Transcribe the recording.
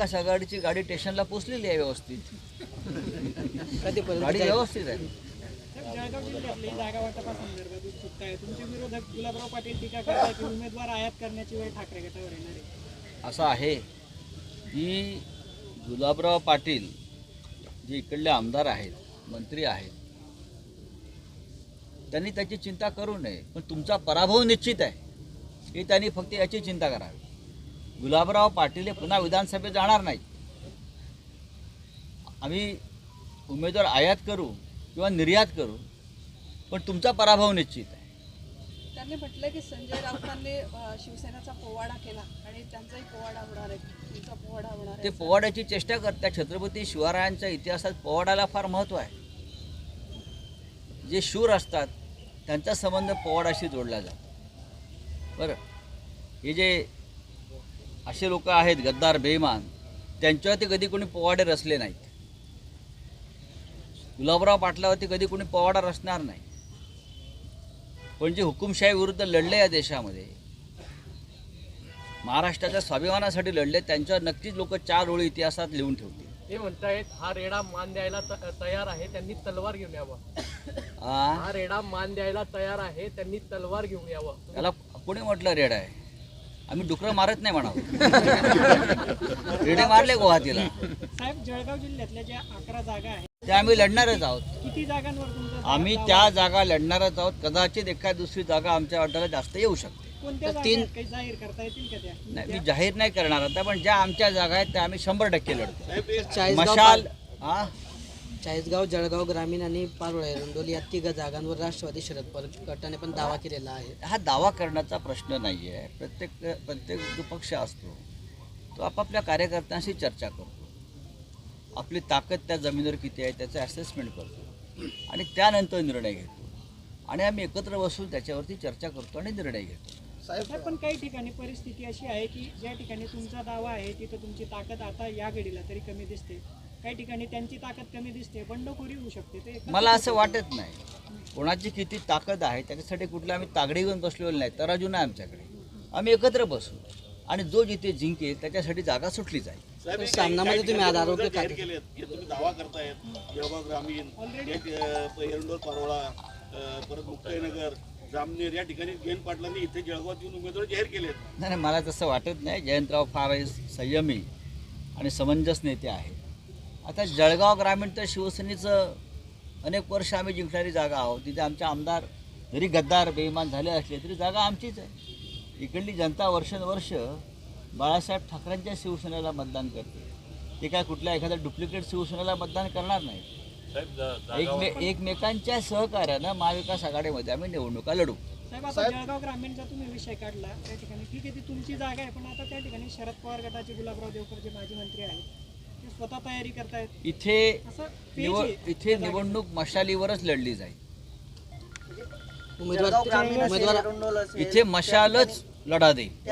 महाविकास आघाडीची गाडी स्टेशनला पोचलेली आहे व्यवस्थित. गाडी? व्यवस्थित आहे साहेब, जळगाव जिल्ह्यातली जागा वाटपासंदर्भात उत्सुकता आहे तुमचे विरोधक गुलाबराव पाटील टीका करताय की उमेदवार आयात करण्याची वेळ ठाकरे गटावर येणार आहे. असं आहे की गुलाबराव पाटील जे इकडले आमदार आहेत मंत्री आहेत त्यांनी त्याची चिंता करू नये पण तुमचा पराभव निश्चित आहे. हे त्यांनी फक्त याची चिंता करावी. गुलाबराव पाटील हे पुन्हा विधानसभेत जाणार नाहीत. आम्ही उमेदवार आयात करू किंवा निर्यात करू पण तुमचा पराभव निश्चित आहे. त्यांनी म्हटलं की संजय राऊतांनी शिवसेनेचा पोवाडा केला आणि त्यांचाही पोवाडा होणार आहे. तुमचा पोवाडा होणार आहे. ते पोवाड्याची चेष्टा करतात. छत्रपती शिवरायांच्या इतिहासात पोवाड्याला फार महत्त्व आहे. जे शूर असतात त्यांचा संबंध पोवाडाशी जोडला जातो. बरं. हे जे असे लोक आहेत गद्दार बेईमान. त्यांच्यावरती कधी कोणी पोवाडे रचले नाहीत. गुलाबराव पाटलावरती कधी कोणी पोवाडा रचणार नाही. पण जे हुकुमशाही विरुद्ध लढले या देशामध्ये महाराष्ट्राच्या स्वाभिमानासाठी लढले त्यांच्यावर नक्कीच लोक चार ओळी इतिहासात लिहून ठेवतील. ते म्हणतायत हा रेडा मान द्यायला तयार आहे त्यांनी तलवार घेऊन यावं. हा रेडा मान द्यायला तयार आहे त्यांनी तलवार घेऊन यावं. त्याला कोणी म्हटलं रेड आहे? आम्ही डुकरं मारत नाही म्हणावं. रेडे मारले गुवाहाटीला. साहेब जळगाव जिल्ह्यातल्या ज्या अकरा जागा आहेत ते आम्ही लढणारच आहोत. किती जागांवर तुमचा आम्ही त्या जागा लढणारच आहोत. कदाचित एखाद दुसरी जागा आमच्या वाट्याला जास्त येऊ शकते. तर तीन- जाहीर करता येतील का त्या? नाही मी जाहीर नाही करणार आता पण ज्या आमच्या जागा आहेत त्या आम्ही शंभर टक्के लढतो. मशाल हा? चाळीसगाव जळगाव ग्रामीण आणि पारोळे रुंडोली या तिघ जागांवर राष्ट्रवादी शरद पवार गटाने पण दावा केलेला आहे. हा दावा करण्याचा प्रश्न नाही आहे प्रत्येक प्रत्येक जो पक्ष असतो तो आपापल्या कार्यकर्त्यांशी चर्चा करतो. आपली ताकद त्या जमिनीवर किती आहे त्याचं ॲसेसमेंट करतो. आणि त्यानंतर निर्णय घेतो. आणि आम्ही एकत्र बसून त्याच्यावरती चर्चा करतो आणि निर्णय घेतो. साहेब पण काही ठिकाणी परिस्थिती अशी आहे की ज्या ठिकाणी तुमचा दावा आहे तिथं तुमची ताकद आता या घडीला तरी कमी दिसते. काही ठिकाणी त्यांची ताकद कमी दिसते बंडखोरी होऊ शकते. ते मला असं वाटत नाही. कोणाची किती ताकद आहे त्याच्यासाठी कुठलं आम्ही तागडी घेऊन बसलेलो नाही तराजू नाही आमच्याकडे. आम्ही एकत्र बसू. आणि जो जिथे जिंकेल त्याच्यासाठी जागा सुटली जाईल. सामनामध्ये तुम्ही आज आरोग्य हे तुम्ही दावा करतायत जळगाव ग्रामीण एरंडोल पारोळा परत मुक्ताईनगर जामनेर या ठिकाणी जयंत पाटलांनी इथे जळगावात येऊन उमेदवार जाहीर केलेत. नाही नाही, मला तसं वाटत नाही. जयंतराव फार संयमी आणि समंजस नेते आहेत. आता जळगाव ग्रामीण तर शिवसेनेचं अनेक वर्ष आम्ही जिंकणारी जागा आहोत. तिथे आमचे आमदार जरी गद्दार बेईमान झाले असले तरी जागा आमचीच आहे. इकडली जनता वर्षानुवर्ष बाळासाहेब ठाकरेंच्या शिवसेनेला मतदान करते. ते काय कुठल्या एखाद्या डुप्लिकेट शिवसेनेला मतदान करणार नाही. एकमे एकमेकांच्या सहकार्यानं महाविकास आघाडीमध्ये आम्ही निवडणुका लढू. साहेब आता जळगाव ग्रामीणचा तुम्ही विषय काढला. त्या ठिकाणी ठीक आहे ती तुमची जागा आहे पण आता त्या ठिकाणी शरद पवार गटाचे गुलाबराव देवकर जे माजी मंत्री आहेत. स्वतः तयारी करतायत. इथे असं आहे. इथे निवडणूक मशालीवरच लढली जाईल. उमेदवार उमेदवार इथे मशालच लढा देईल.